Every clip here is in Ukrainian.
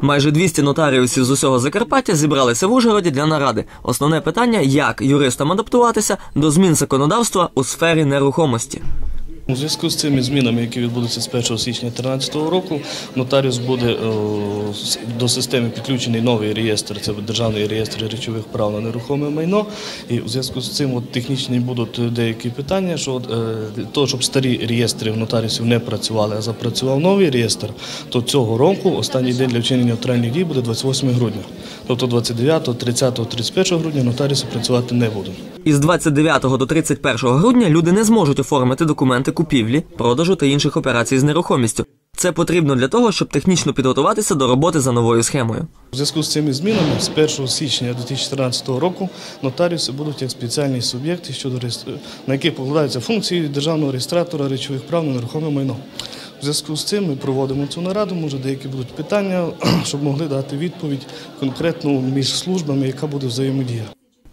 Майже 200 нотаріусів з усього Закарпаття зібралися в Ужгороді для наради. Основне питання як юристам адаптуватися до змін законодавства у сфері нерухомості. У зв'язку з цими змінами, які відбудуться з 1 січня 2013 року, нотаріус буде до системи підключений новий реєстр, це державний реєстр речових прав на нерухоме майно. І у зв'язку з цим технічні будуть деякі питання, що е, для того, щоб старі реєстри в нотаріусів не працювали, а запрацював новий реєстр, то цього року останній день для вчинення нотаріальних дій буде 28 грудня. Тобто 29, 30, 31 грудня нотаріуси працювати не будуть. Із 29 до 31 грудня люди не зможуть оформити документи купівлі, продажу та інших операцій з нерухомістю. Це потрібно для того, щоб технічно підготуватися до роботи за новою схемою. У зв'язку з цими змінами з 1 січня 2014 року нотаріуси будуть як спеціальні суб'єкти, щодо на яких покладаються функції державного реєстратора речових прав на нерухоме майно. У зв'язку з цим ми проводимо цю нараду. Може, деякі будуть питання, щоб могли дати відповідь конкретно між службами, яка буде взаємодія.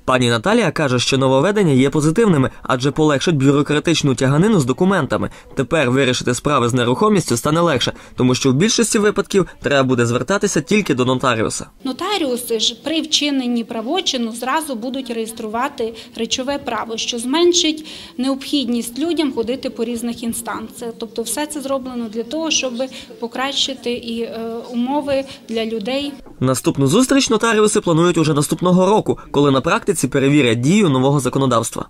Пані Наталія каже, що нововведення є позитивними, адже полегшить бюрократичну тяганину з документами. Тепер вирішити справи з нерухомістю стане легше, тому що в більшості випадків треба буде звертатися тільки до нотаріуса. Нотаріуси ж при вчиненні правочину зразу будуть реєструвати речове право, що зменшить необхідність людям ходити по різних інстанціях. Тобто, все це зроблено для того, щоб покращити і е, умови для людей. Наступну зустріч нотаріуси планують уже наступного року, коли на практиці перевірять дію нового законодавства.